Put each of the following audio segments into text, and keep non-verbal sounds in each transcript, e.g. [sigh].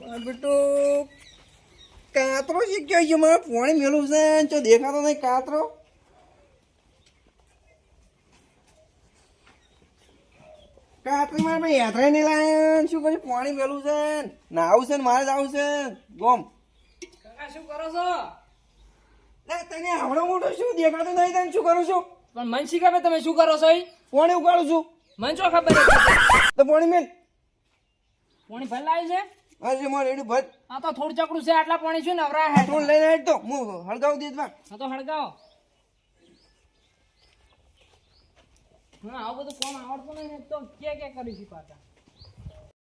બેટો કાતરો શીખ્યો છે મારે પોણી મેલું છે તો દેખાતો નહીં કાતરો. કાતરી મારે ભાઈ યાત્રા નહીં લાયા શું કર્યું પાણી મેલું છે નાવું છે ને મારે જ આવું છે ગોમ. કાકા શું કરો છો? તને આવડો મોટો શું? દેખાતું નહીં તને શું કરું છું? પણ મન શી ખબર તમે શું કરો છો? પોણી ઉગાડું છું. મન શું ખબર છે? તો પોણી મેલ. પાણી ભરાય છે? અરે મારે એડું ભર આ તો થોડું ચકડું છે આટલા પાણી છે નવરા હે? થોડું લઈને હેડ તો હું હળગાવ દે બા હા તો હળગાવ. હા આવું બધું કોમ આવડતું નહીં તો કે કે કરી છે પાછા?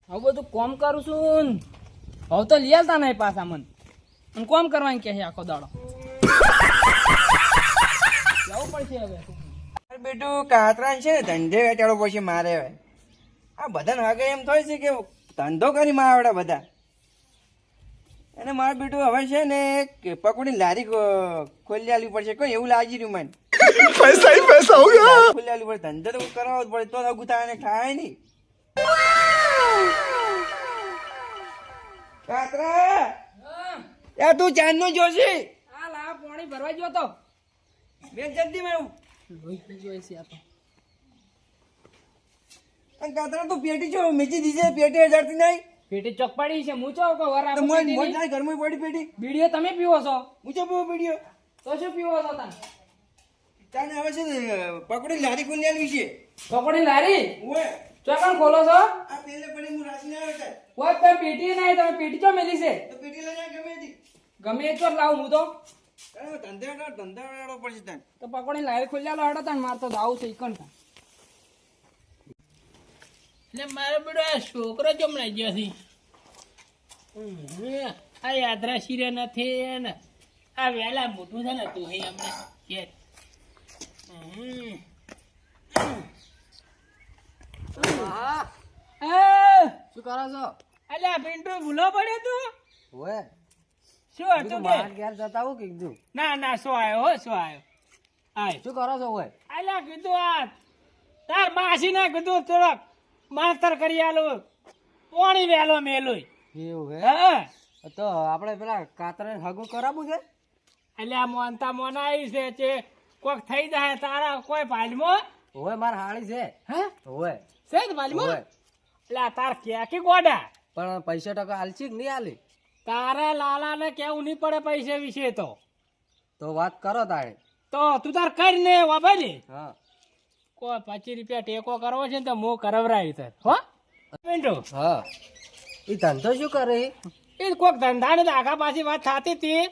આવું બધું કોમ કરું છું. હવે તો લિયાલતા નહીં પાછા મન. અને કોમ કરવાની કે આખો દાડો? જવું પડશે હવે. અરે બેટું કાતરા છે ધંધે વેચાડો પછી મારે હવે. આ બધાને વાગે એમ થાય છે કે ધંધો કરી માં આવડે બધા. અને મારે બેટું હવે છે ને કે પકોડી લારી ખોલી આલવી પડશે. કોઈ એવું લાગી રહ્યું મને. પૈસા પૈસા હો ગયા. ખોલી આલવી પડે. ધંધો તો કરવો જ પડે. તો થાય ને થાય નહીં. કાતરા! યા તું નું જોશી? આ લા પાણી ભરવા ગયો તો. બેન જલ્દી મેં લોહી આ તો. અને કાતરા તું પેટી જો મેચી દીજે પેટી હજારથી નહીં. પેટી ચોકપાડી છે હું ચો કે તો થાય ઘરમાં પડી પેટી. બીડીઓ તમે પીવો છો? ઊંચો પીવો પીડીઓ તો શું પીવો છો તમે? તાને હવે છે પકડી લારી આલવી છે. પકોડી લારી? ઓએ ચોકણ ખોલો છો? આ પેલે પડી હું રાસી ના ઓય તમે પેટી તમે પેટી ચો મેલી છે? તો પેટી લઈ ગમે હતી. ગમે તો ચો લાવું હું તો. અરે ધંધા પડશે તને તો પકોડી લારી ખોલ્યા લો હડો તને માર તો દાવ છે ઈકણ તા એટલે મારો બેડો આ છોકરો જ હમણાં ગયો છે. આ યાત્રા શિરે નથી ને. આ વહેલા મોટું છે ને તું હે હમણાં કે શું કરો છો? અલ્યા પિન્ટુ ભૂલો પડ્યો તું? ઓએ શું હતું કે ઘેર જતા હું કીધું? ના ના શું આવ્યો હો શું આવ્યો? આય. શું કરો છો ઓએ અલ્યા કીધું આ તાર માસી ના કીધું થોડોક માસ્તર કરી આલો. પાણી વેલો મેલું. એવું હા? તો આપણે પેલા કાતરે હગું કરાવવું છે? એટલે આ મોનતા મોના આવી છે કે કોક થઈ જાય તારા કોઈ પાલમાં હોય માર હાળી છે. હે? હોય. છે જ પાલમાં એટલે એટલે તાર ક્યાં ગોડા? પણ પૈસા ટકા આલચી કે નહીં આલી? તારે લાલા ને કેવું નહીં પડે પૈસા વિશે તો. તો વાત કરો તારે. તો તું તાર કરી ને વાપરી હા. કોઈ પચીસ રૂપિયા ટેકો કરવો છે ને તો હું કરવરાવી તર હો? મિન્ટુ. હા. એ ધંધો શું કરે? એ? કોક ધંધા ને આગા પાછી વાત થતી હતી.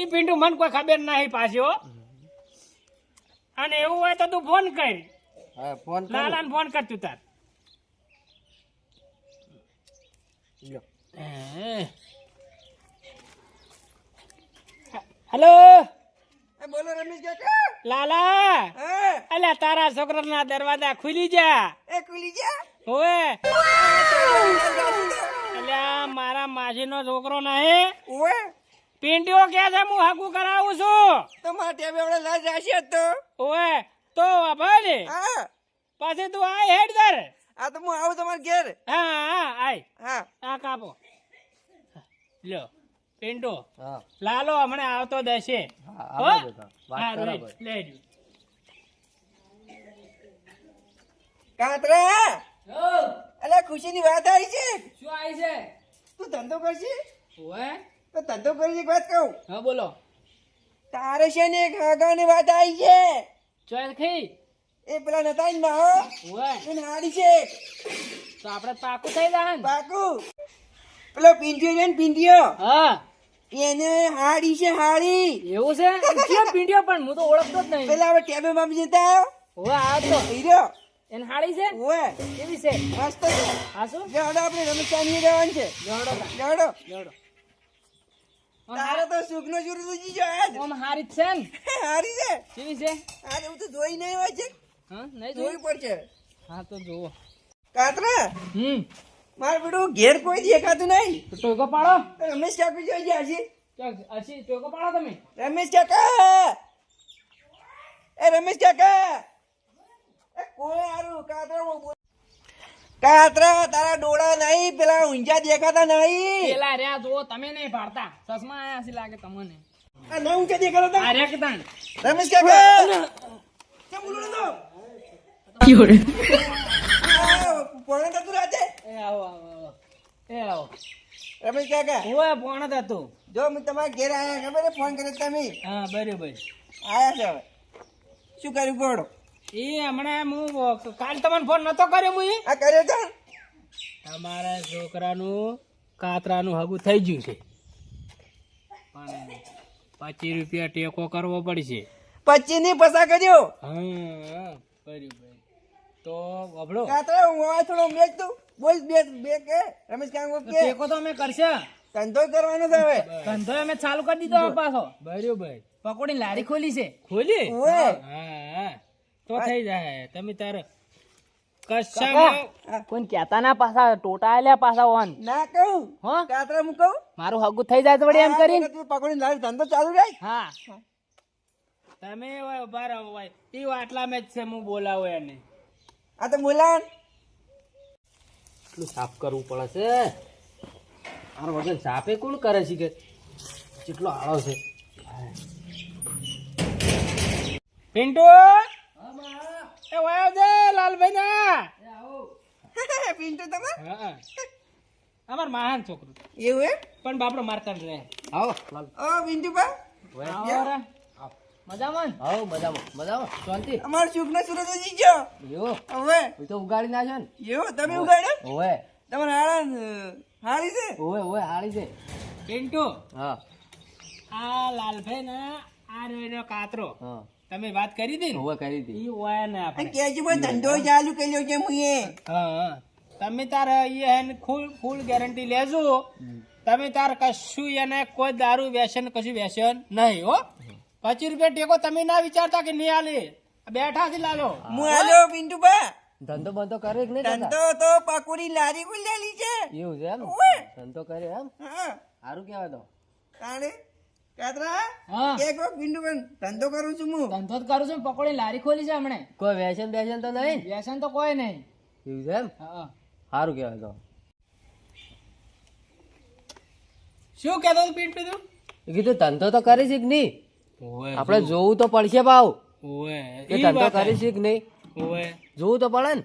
એ પિન્ટુ મને કોઈ ખબર નહીં પાછી હો. અને એવું હોય તો તું ફોન કર. ફોન લાલા ને ફોન કર તું તાર. હેલો. બોલો રમેશ કાકા. લાલા અલ્યા તારા છોકરાના દરવાજા ખુલી જા એ ખુલી જા હોવે. અલ્યા મારા માસીનો છોકરો નહીં. ઓએ પિંટીઓ કે છે? હું હાકું કરાવું છું. તો મારા ટેબે આપણે લાજ રાશી તો. ઓએ તો ભાઈ હા. પાછી તું આય હેડ દર આ તો હું આવું તમારા ઘેર. હા હા આય. હા. આ કાપો. લ્યો. પિન્ટુ લાલો હમણાં આવતો દશે. હા, હો? વાત. કાતરા! આવી છે? શું આવી છે? તું ધંધો કરશે? તો ધંધો કરી એક વાત કહું. હા બોલો. તારે છે ને એક હાગાની વાત આવી છે? ખઈ એ પેલા નતા ને માહો એને હાડી છે તો આપણે પાકું થઈ જાય પાકું. પેલો પિંજ્યો છે ને પિંજ્યો. હા. એને હાડી છે હાડી. એવું છે? ક્યાં પીંડ્યો પણ? હું તો ઓળખતો જ નહીં. પેલા હવે ટેબે માં જતા આવ્યો ઓવે આ તો. હીરો એને હાડી છે? ઓએ કેવી છે? મસ્ત છે. હા શું? જાડો આપણે રમેશ ચાંદની જવાનું છે. જોડો જાડો જોડો તારે તો સુખ નો ચૂર દૂજી જો આજ. ઓમ હારી છે ને હારી છે. કેવી છે? આજે હું તો જોઈ નહીં હોય છે. હા નહીં જોઈ? પડશે. હા તો જુઓ કાતરા? હમ. મારે બેટો ઘેર કોઈ દેખાતું નહીં. તો ટોકો પાડો. રમેશ કાકુ જોઈ ગયા છે. ચાલ ટોકો પાડો તમે. રમેશ કાકા! એ રમેશ કાકા! એ કોઈ આરું? કાતરા કાતરા તારા ડોળા નહીં પેલા ઊંચા દેખાતા નહીં. પેલા રહ્યા જો તમે નહીં પાડતા. ચશ્મા આયા છે લાગે તમને. આ ના ઊંચા દેખાતા તા? આ રહ્યા કે તાણ? રમેશ કાકા! કેમ બોલો નતો? આ, પોણે થતું રાતે? આવો આવો આવો. એ આવો. રમેશ કાકા. ઓય જ હતું. જો મેં તમારા ઘેર આવ્યા ખબર છે? ફોન કર્યો તમે? હા બરાબર. આયા છે હવે. શું કર્યું? ગોળો એ હમણાં હું કાલ તમને ફોન નતો કર્યો હું આ કર્યો તો? તમારા છોકરાનું કાતરાનું હગું થઈ ગયું છે. પણ પચીસ રૂપિયા ટેકો કરવો પડશે. પચીસની પસા કર્યો? હા બરોબર. તો વભળો કાતરા હું આ થોડો મેચ તું બોલ બે બે કે? રમેશ કાકા કે? ટેકો તો અમે કરશે. ધંધો કરવાનો છે હવે. ધંધો અમે ચાલુ કરી દીધો પાછો. બરોબર પકોડી લારી ખોલી છે. ખોલી? હા તો થઈ જાય. તમે તાર કશા કોઈ કેતા ના પાછા ટોટા આલ્યા પાછા ઓન. ના કહું. હા? કાતરા હું કહું? મારું હગું થઈ જાય તો વળી એમ કરીને તું પકોડી લારી ધંધો ચાલુ રાખ. હા. તમે ઊભા રહો ભાઈ ઈ આટલા મેં છે હું બોલાવો એને. આ તો બોલાવ એટલું સાફ કરવું પડે છે. આર વગર સાફે કોણ કરે છે કે કેટલો આળો છે? પિન્ટુ? એ વાયો દે લાલભાઈ ના [laughs] પિન્ટુ તમે હા. અમાર મહાન છોકરું. એવું એમ? પણ બાપડો મારતા રહે. આવો લાલ. ઓ પિન્ટુ બા મજામાં હવ મજામાં. મજામાં. શાંતિ. અમાર સુખ ને સુરત ઉજી ગયો. યો હવે. તો ઉગાડી ના છે ને. યો તમે ઉગાડ્યો? ઓવે. તમારે હાડા હાળી છે? ઓવે ઓવે હાળી છે. પિન્ટુ હા. આ લાલભાઈ ને આ રહ્યો કાતરો. હા. તમે વાત કરી હતી ને? હવે કરી હતી ઈ ઓય ને આપણે. કેજી ભાઈ ધંધો ચાલુ કર્યો છે મુએ. હા હા. તમે તાર ઈ એને ફૂલ ફૂલ ગેરંટી લેજો. તમે તાર કશું એને કોઈ દારૂ વ્યસન કશું વ્યસન નહીં હો. પચીસ રૂપિયા ટેકો તમે ના વિચારતા કે નહીં આલે? બેઠા છે લાલો. હું આલ્યો પિન્ટુ બા ધંધો બંધો કરે કે નહીં ધંધો તો પકોડી લારી ખુલેલી છે. એવું છે એમ? ધંધો કરે એમ? હા. સારું કહેવાય તો. કાણે કાતરા એક વખત પિન્ટુ બેન ધંધો કરું છું હું. ધંધો જ કરું છું પકોડી લારી ખોલી છે હમણે. કોઈ વ્યસન બેસન તો નહીં? વ્યસન તો કોઈ નહીં. એવું છે એમ? હા. સારું કહેવાય તો. શું કહેતો તું પિન્ટુ તું કીધું ધંધો તો કરી છે કે નહીં? આપણે જોવું તો પડશે ભાવ. ઓવે ધંધો કરી છે કે નહીં? જોવું તો પડે ને.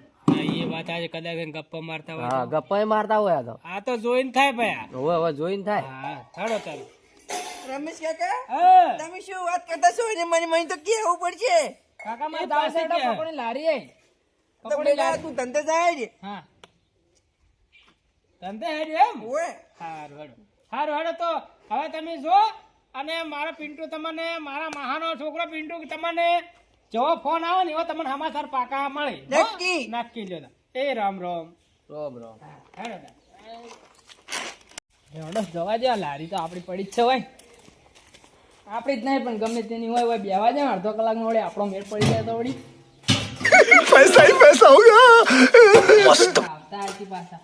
એ વાત આજે કદાચ ગપ્પા મારતા હોય હા ગપ્પા મારતા હોય તો. આ તો જોઈને થાય ભયા હવે હવે જોઈને થાય. હા ચાલો ચાલો રમેશ કાકા તમે શું વાત કરતા છો? એને મને મને તો કેવું પડશે. કાકા મારે પાસે પકોડી લારી હે. તો પેલા તું ધંધો જાય છે હા. ધંધે હેડ્યું એમ? ઓએ સારું હેડો સારું હેડો તો હવે તમે જો અને મારા પિન્ટુ તમને મારા મહાનો છોકરો પિન્ટુ તમને જેવો ફોન આવે ને એવો તમને હમાસાર પાકા મળે. નક્કી. નક્કી લ્યો એ રામ રામ. રામ રામ. હે એવડો જવા દે લારી તો આપણી પડી જ છે ભાઈ. આપણી જ નહીં પણ ગમે તેની હોય હોય બેવા જાય અડધો કલાકનો વળી આપણો મેળ પડી જાય તો વળી. પૈસા પૈસા હોગા મસ્ત. આવતા આરતી પાછા.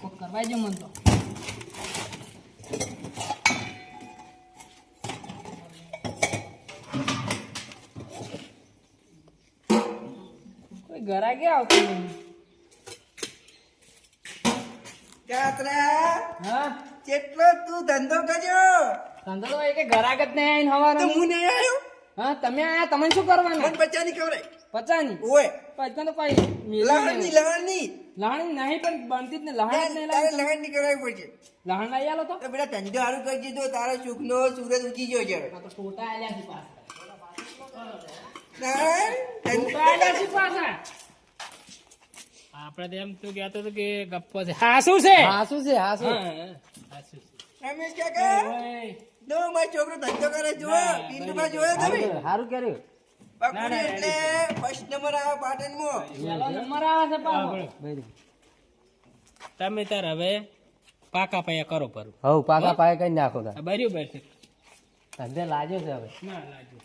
કોક કરવા જો મન તો. કોઈ ઘરાકે આવતું નહીં. કાતરા હા? કેટલો તું ધંધો કર્યો? ધંધો તો એ કે ઘરાક જ નહીં આવીને તો હવારે હું નહીં. આવ્યો? હા તમે આયા તમને શું કરવાનું? મને બચ્ચાની ખવડાય પચાની? ઓએ પછી તો લહણની. નહીં પણ બનતી જ ને લહાણ જ નહીં તારે લાગતી લહણની કરાવવી પડશે. લહાણ લઈ આલો તો. તો બેટા ધંધો સારું કરી દીધો તારો સુખનો સૂરજ ઉગી ગયો છે. તો ટોટા આલ્યા છે પાછા. આપણે તો એમ તું કેતો હતો કે ગપ્પો છે. હાસુ છે? હાસુ છે હાસુ. શું રમેશ કાકા? જો મારો છોકરો ધંધો કરે જો પિન્ટુભાઈ જોયો તમે. સારું કર્યું. પકોડી એટલે ફર્સ્ટ નંબર આવે પાટણમાં. પેલો નંબર આવે છે પાછો તમે તાર હવે પાકા પાયા કરો પર. હવ પાકા પાયા કઈ નાખો તાર. આ બરાબર છે ધંધે લાગ્યો છે હવે. ના લાજો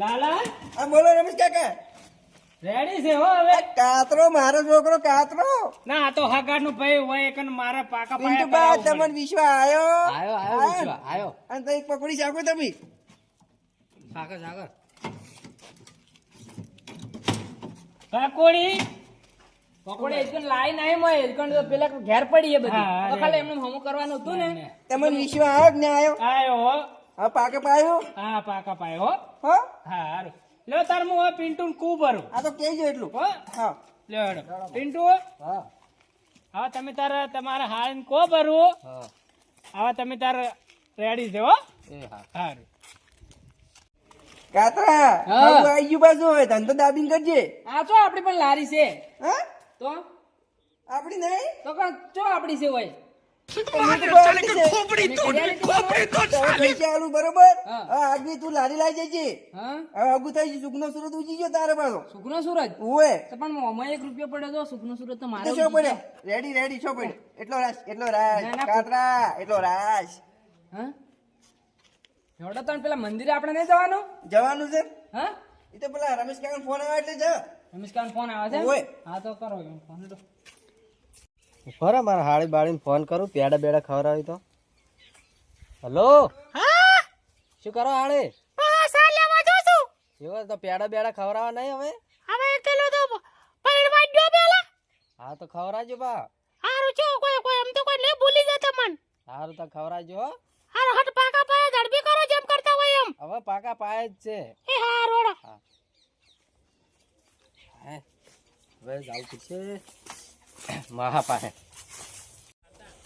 લાલા? આ બોલો રમેશ કાકા. રેડી છે હો હવે? કાતરો મારો છોકરો કાતરો. ના આ તો હગાનું ભાઈ હોય એક ને મારા પાકા પાયા કરાવવું તમને વિશ્વાસ આયો? આયો આયો વિશ્વા, આયો. અને તો એક પકોડી શાકો તમે? સાગર સાગર પડે. પકોડી પકોડી એકન લાઈ નહીં મય એકન તો પેલા ઘેર પડી એ બધી. તો ખાલી એમને હમો કરવાનું હતું ને? તમને વિશ્વ આવ કે ના આવ્યો આયો હો. હા પાકા પાયો હા? પાકા પાયો હો? હારું. લ્યો તાર હું હવે પિન્ટુ કુ ભરું. આ તો કેજો એટલું. હો? હા. લ્યો હેડો. પિન્ટુ? હા. હવે તમે તાર તમારા હાલ કો ભરવું હવે તમે તાર રેડી છે હો? એ હારું. કાતરા હા. આવું ગયું પાછું હવે ધંધો દાબીને કરજે. આ ચો આપડી પણ લારી છે? હા? તો? આપડી નહીં? તો ચો આપડી છે હોય? હું તો બહાર છે. તમે કર્યા નથી બરોબર? તો હવે બરોબર હા. હા આગની તું લારી લાવી જજે. હવે આગું થઈ ગયું સુખનો સુરત ઉજી ગયો તારે પાછો. સુખનો સૂરજ ઓએ પણ મોમાં એક રૂપિયો પડ્યો તો સુખનો સૂરજ તો મારે શું પડે રેડી રેડી શું પડે એટલો રાસ એટલો રાસ ના, ના, કાતરા એટલો રાસ હા? જોડો તને પેલા મંદિરે આપણે નહીં જવાનું? જવાનું છે? હા? એ તો પેલા રમેશ કાકા ફોન આવે એટલે જા. રમેશ ફોન આવે છે હા તો કરો ફોન ખરા મારા હાળી બાળીને ફોન કરું પેડા બેડા ખવડાવી તો. હલો શું કરો હાળે? એવા તો પેડા બેડા ખવડાવવા નહીં હવે? હવે એકલો તો પૈડવા ગયો પેલા. હા તો ખવરાજો બા. હારું છો કોઈ કોઈ એમ તો કોઈ નહીં ભૂલી જતા મન. હારું તો ખવરાજો હો. હારું હટ પાકા પાયા ધડબી કરો જેમ કરતા હોય એમ. હવે પાકા પાય જ છે. એ હારું હે. હવે જાવ પૂછે મહા પાસે.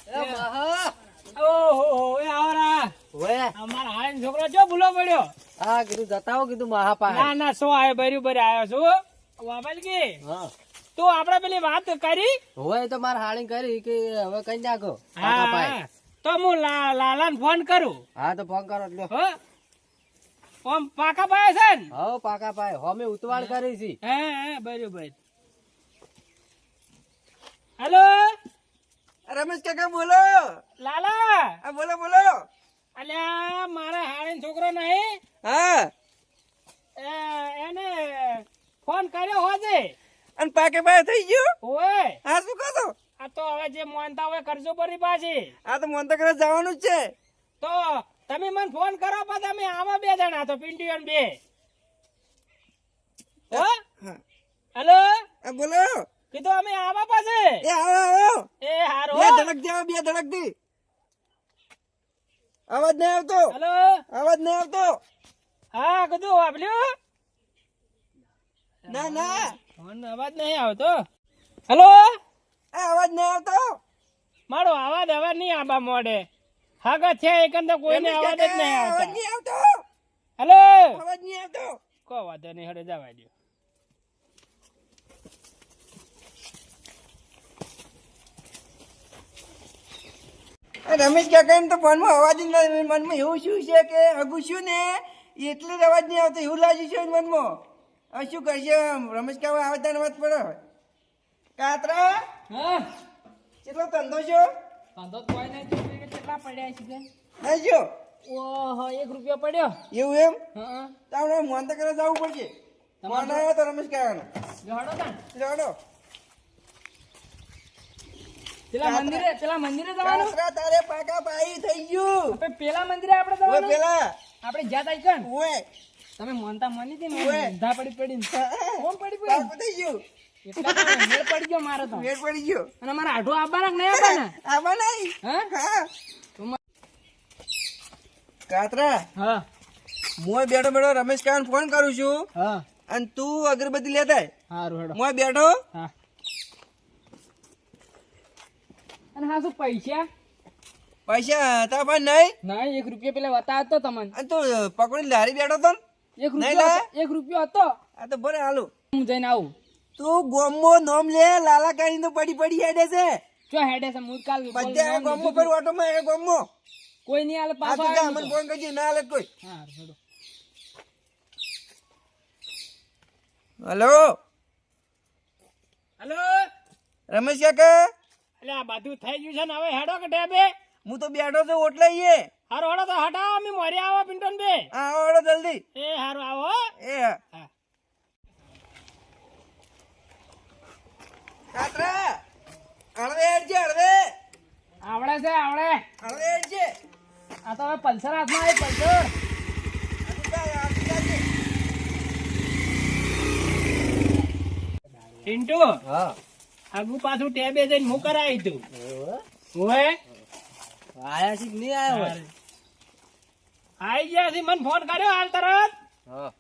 એ મહા. ઓહો એ આવરા. ઓએ. અમારા હાઈન છોકરો જો ભૂલો પડ્યો. હા કીધું જતા કીધું મહા પાસે. ના ના સો આયો બરી બરી આવ્યો છું વાબલજી હા. તું પેલી વાત કરી? હોય તો મારે હાળી કરી કે હવે કઈ નાખો? તો હું લા- લાલાને ફોન કરું. હા તો ફોન કરો એટલે હો? પાકા પાયા છે ને? હવ પાકા પાય અમે ઉતવાળ કરી છી. હે હે બરોબર. હેલો? રમેશ કાકા બોલો. લાલા? આ બોલો બોલો. અલ્યા મારા હાડે છોકરો નહીં? હા. એને ફોન કર્યો હોજે. અને પાકે પાય થઈ ગયું? ઓય. હા શું કહો આ તો હવે જે મોનતા હોય કરજો પડી પાછી. આ તો મોનતા કરે જવાનું જ છે. તો તમે મને ફોન કરો પછી અમે આવા બે જણા તો પિન્ટુ અને બે. હો. હેલો? બોલો. કીધું અમે આવા પાસે. એ આવો આવો. એ હારો. બે ધડક દે બે ધડક દે. અવાજ નહીં આવતો? હેલો? અવાજ નહીં આવતો? હા કીધું વાપલ્યો ના ના. ફોન અવાજ નહીં આવતો. હેલો? એ અવાજ નહીં આવતો? મારો અવાજ અવાજ નહીં આબા મોડે. હાગા છે એકંદર કોઈને અવાજ જ નહીં આવતો. હેલો? અવાજ નહીં આવતો? કો વાંધો નહીં હડે જવા દો રમેશ કાકા એમ તો ફોનમાં અવાજ જ નથી મનમાં એવું શું છે કે હગું શું ને? એટલે જ અવાજ નહીં આવતો એવું લાગ્યું છે મનમાં. હવે શું કરશે રમેશ કાકા આવતા અવાજ પડે? કાતરા? હા. કેટલો ધંધો છો? ધંધો કોઈ નહીં કેટલા પડ્યા છે નહીં જો. ઓહો એક રૂપિયો પડ્યો? એવું એમ? હા. તો આપણે મોન તો કરે જવું પડશે. ફોન આવ્યો તો રમેશ કાકાનો. જડો જોડો. પેલા મંદિરે પેલા મંદિરે જવાનું? તારે પાકા પાઈ થઈ ગયું. પેલા મંદિરે આપણે જવાનું? પેલા. આપણે જ્યાં તા કણ? ઓય. તમે મનતા મની હતી ને. પડી પડી કોણ પડી પડી? થઈ ગયું. મેળ પડી ગયો મારો તો. વેટ પડી ગયો. અને મારા આઢો આવવાના નહીં આવવાના? આમાં હા? હા. તો મ- કાતરા હા. હું બેઠો બેઠો રમેશ કાકાને ફોન કરું છું. હા. અને તું અગરબત્તી લેતા. હારું હું બેઠો? હા. અને હા શું પૈસા? પૈસા હતા પણ નહીં. ના એક રૂપિયો પેલા બતાવતો તમને. અને તું પકડી લારી બેઠો તો એક રૂપિયો એક રૂપિયો હતો. આ તો ભરે હાલો. હું જઈને આવું. તું ગોમો નોમ લે લાલા કાઈ તો પડી પડી હેડે છે. જો હેડે છે? હું કાલ બધે ગોમો પર ઓટો માં ગોમો. કોઈ નહીં આલે પાછો આ મને ફોન કરજે ના આલે કોઈ. હા હેડો હલો. હેલો? રમેશ કાકા? એટલે આ બધું થઈ ગયું છે ને હવે હેડો કે ટેબે હું તો બેઠો છું ઓટલે ઈએ. હારો હડો તો હટાવો અમે મોરે આવો પિન્ટો ને બે. હા આવો જલ્દી. એ હારું આવો હો. એ. હા. કાતરા હળવે હેડજે હળવે. આવડે છે આવડે. હળવે હેડજે. આ તો હવે પલ્સર હાથમાં આવી પલ્સર. પિન્ટુ હા. આગુ પાછું ટેબે જઈને હું કરાવી તું હોય આયા છે નહીં આયા હોય? આઈ ગયા છે મને ફોન કર્યો હાલ તરત. હા.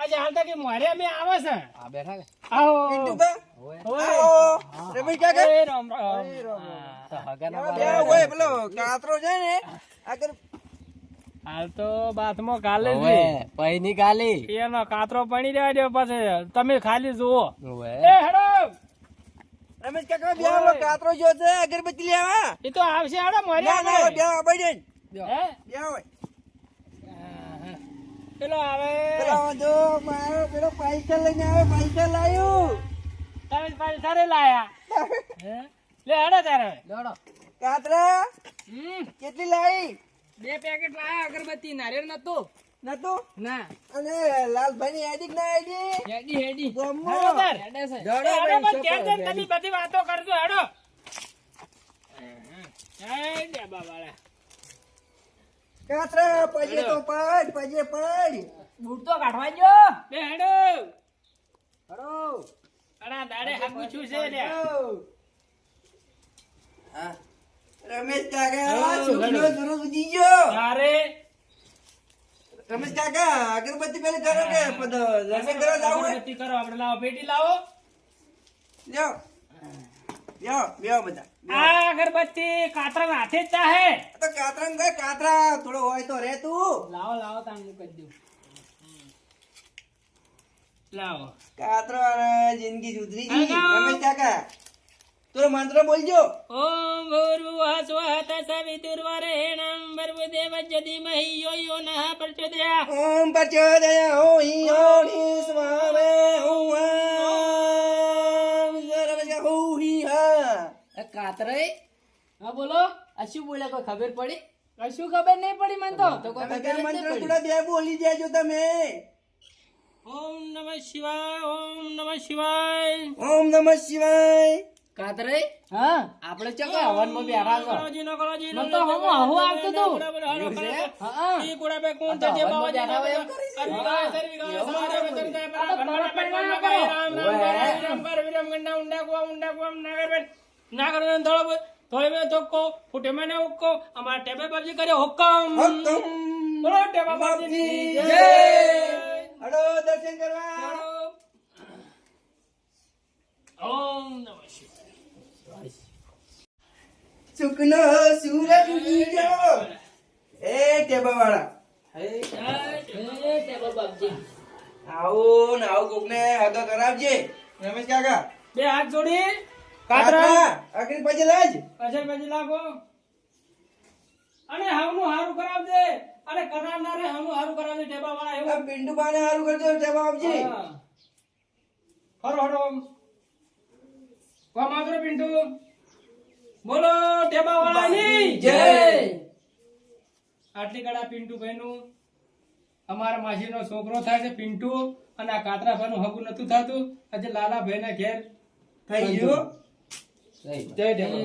આજે હાલ તક મારે અમે આવે છે. આ બેઠા કે આવો. આવો. રમેશ કાકા એ રામ રામ. તો હગાના ઓય પેલો કાતરો છે ને આગળ. હાલ તો બાથમાં કાલે છે. પૈની કાલી. એનો કાતરો પડી રહ્યા છે પછી. તમે ખાલી જુઓ. એ હેડો. રમેશ કાકા બે આવો, કાતરો જો છે અગરબત્તી લેવા એ તો આવશે હેડો મારે ના ના બે આવો, હે? બે આવો. પેલો આવે. પેલો જો મારો પેલો પૈસા લઈને આવે પૈસા લાયો. તમે પૈસા રે લાયા. [laughs] હે? લે હેડો તારે. દોડો. કાતરા હમ. કેટલી લાવી બે પેકેટ લાયા અગરબત્તી નારિયેળ નતું નતું? ના. અને લાલભાઈ ની આઈડી ના આઈડી હેડી હેડી. હેડો તાર. હેડે છે દોડો હેડો પણ ત્યાં જઈને તમે બધી વાતો કરજો હેડો હે ડેબા વાળા કાતરા પજે તો પડ પજે પડ. બૂટ તો કાઢવા જો. બે હેડો. હડો અડા દાડે હાકું છું છે લે હા. રમેશ કાકા સુખનો સુરજ ઉજી તારે રમેશ કાકા અગરબત્તી પેલી કરો કે દર્શન કરવા હોય? અગરબત્તી કરો આપણે લાવો પેટી લાવો. લ્યો. લ્યો લ્યો બધા આ અગરબત્તી કાતરા હાથે જ ચાહે. તો કાતરા ને કાતરા. થોડો હોય તો રે તું. લાવો લાવો તાણ હું દઉં. લાવો. કાતરો જિંદગી સુધરી ગઈ. રમેશ કાકા તું મંત્ર બોલજો. ઓમ ભૂર્ભુવઃ સ્વઃ તત્સવિતુર્વરેણ્યં ભર્ગોદેવસ્ય ધીમહિ યો યો નઃ ઓમ પ્રચોદય હો હિ હો હિ સ્વામે હો આમ. જરવજ હા કાતરે હા. બોલો. આ શું બોલે કોઈ ખબર પડી? કશું ખબર નહીં પડી મને તો? તો કોઈ ખબર મંત્ર. થોડા બે બોલી દેજો તમે. ઓમ નમઃ શિવાય ઓમ નમઃ શિવાય. ઓમ નમઃ શિવાય. કાતરે હા આપણે ચો હવનમાં બેઠા છો કળોજી નો તો હમું આવું આવતું. હા. ઈ કોણ જે બેઠા હોય એમ કરી છે. સમારે વચન પરા રામ રામ વિરમ ગંડા, નાગર બેન, નાગર ધોળો ધોકો, ફૂટે હુક્કો, અમારા ટેબે કર્યો હુકમ. બોલો ટેબા બાપજીની જય. જય. દર્શન કરવા ઓમ નમઃ શિવાય. સુખનો સૂરજ ઉગી ગયો. એ ટેબા વાળા. એ ટેબલ બાપજી આવો ને આવો કોકને આગળ કરાવજે. રમેશ કાકા. બે હાથ જોડી. કાતરા. કાતરા પછી લાજ. અજય બાજી લાગો. અને હવનું હારું કરાવજે. અને કરાવનારે હવનું હારું કરાવજે ટેબા વાળા એવું. પિંડુ બાને હારું કરજો ટેબા આપજી. હરો હરો કોમ આગળ પિન્ટુ. બોલો ટેબા વાળાની જય. આટલી કડા પિન્ટુ ભાઈનું. અમારા માસીનો છોકરો થાય છે પિન્ટુ અને આ કાતરા ભાઈનું હગું નતું થતું. આજે લાલા ભાઈના ઘેર થઈ ગયું. જય ટેબા